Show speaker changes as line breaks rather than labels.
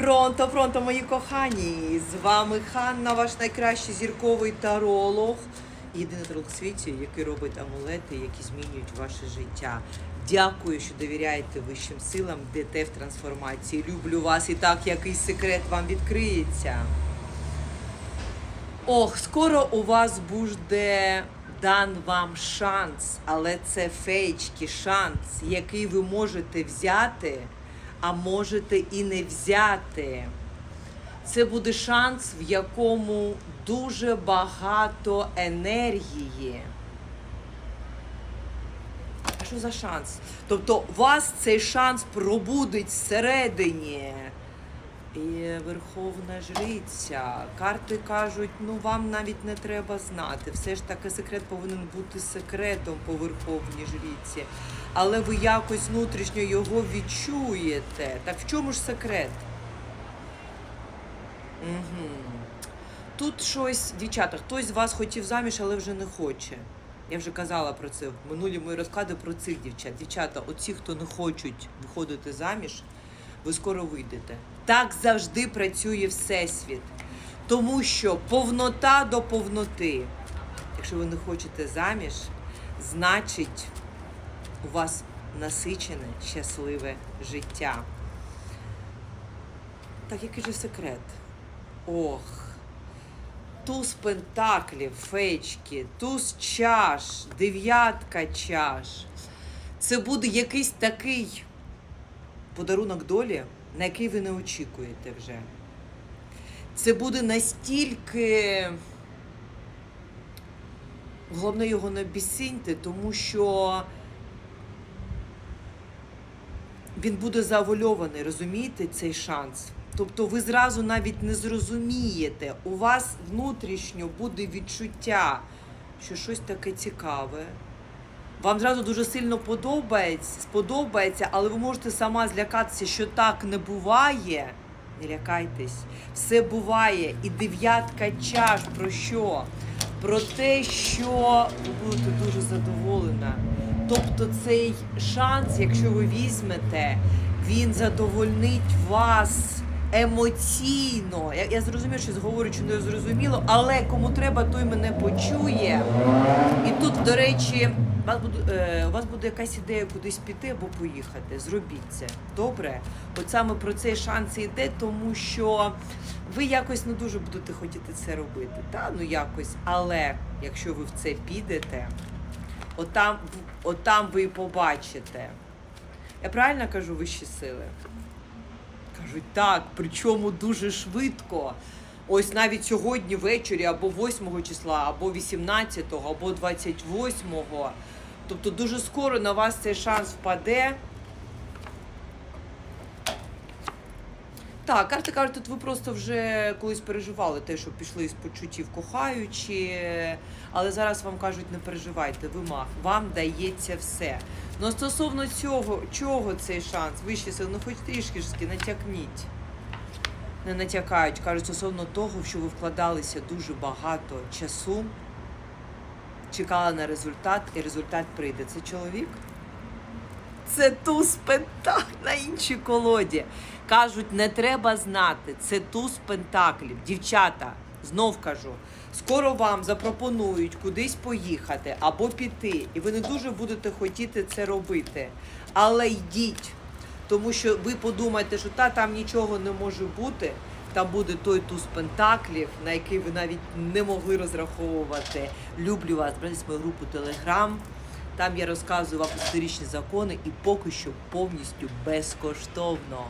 Пронто, пронто, мої кохані! З вами Ханна, ваш найкращий зірковий таролог. Єдиний таролог в світі, який робить амулети, які змінюють ваше життя. Дякую, що довіряєте вищим силам, йдете в трансформації. Люблю вас і так, який секрет вам відкриється. Ох, скоро у вас буде дан вам шанс, але це фейчки шанс, який ви можете взяти, а можете і не взяти. Це буде шанс, в якому дуже багато енергії. А що за шанс? Тобто у вас цей шанс пробудить всередині. Верховна Жриця. Карти кажуть, ну вам навіть не треба знати. Все ж таки секрет повинен бути секретом по Верховній Жриці. Але ви якось внутрішньо його відчуєте. Так в чому ж секрет? Угу. Тут щось, дівчата, хтось з вас хотів заміж, але вже не хоче. Я вже казала про це в минулі мої розклади про цих дівчат. Дівчата, оці, хто не хочуть виходити заміж, ви скоро вийдете. Так завжди працює Всесвіт. Тому що повнота до повноти. Якщо ви не хочете заміж, значить у вас насичене, щасливе життя. Так, який же секрет? Ох. Туз пентаклів, фейчки, туз чаш, дев'ятка чаш. Це буде якийсь такий подарунок долі, на який ви не очікуєте вже. Це буде настільки. Головне його не обіціньте, тому що він буде завольований, розумієте, цей шанс. Тобто ви зразу навіть не зрозумієте, у вас внутрішньо буде відчуття, що щось таке цікаве. Вам зразу дуже сильно подобається, сподобається, але ви можете сама злякатися, що так не буває. Не лякайтесь, все буває. І дев'ятка чаш про що? Про те, що ви будете дуже задоволена. Тобто цей шанс, якщо ви візьмете, він задовольнить вас емоційно. Я, я зрозумію, що говорю, що не зрозуміло, але кому треба, той мене почує. І тут, до речі, у вас буде, е, у вас буде якась ідея кудись піти або поїхати. Зробіть це. Добре? От саме про цей шанс йде, тому що ви якось не дуже будете хотіти це робити. Та? Ну якось. Але якщо ви в це підете, отам, отам ви і побачите. Я правильно кажу вищі сили? Кажуть, так, причому дуже швидко. Ось навіть сьогодні ввечері, або 8 числа, або 18, або 28. Тобто дуже скоро на вас цей шанс впаде. Так, карти кажуть, тут ви просто вже колись переживали те, що пішли з почуттів кохаючи, але зараз вам кажуть, не переживайте, ви мах, вам дається все. Ну стосовно цього, чого цей шанс? Вищі сили, ну хоч трішки ж натякніть. Не натякають, кажуть, стосовно того, що ви вкладалися дуже багато часу, чекали на результат, і результат прийде. Це чоловік? Це туз пентаклів на іншій колоді. Кажуть, не треба знати. Це туз пентаклів. Дівчата, знов кажу, скоро вам запропонують кудись поїхати або піти, і ви не дуже будете хотіти це робити. Але йдіть, тому що ви подумаєте, що та там нічого не може бути. Там буде той туз пентаклів, на який ви навіть не могли розраховувати. Люблю вас, брати мою групу Телеграм. Там я розказую вам історичні закони і поки що повністю безкоштовно.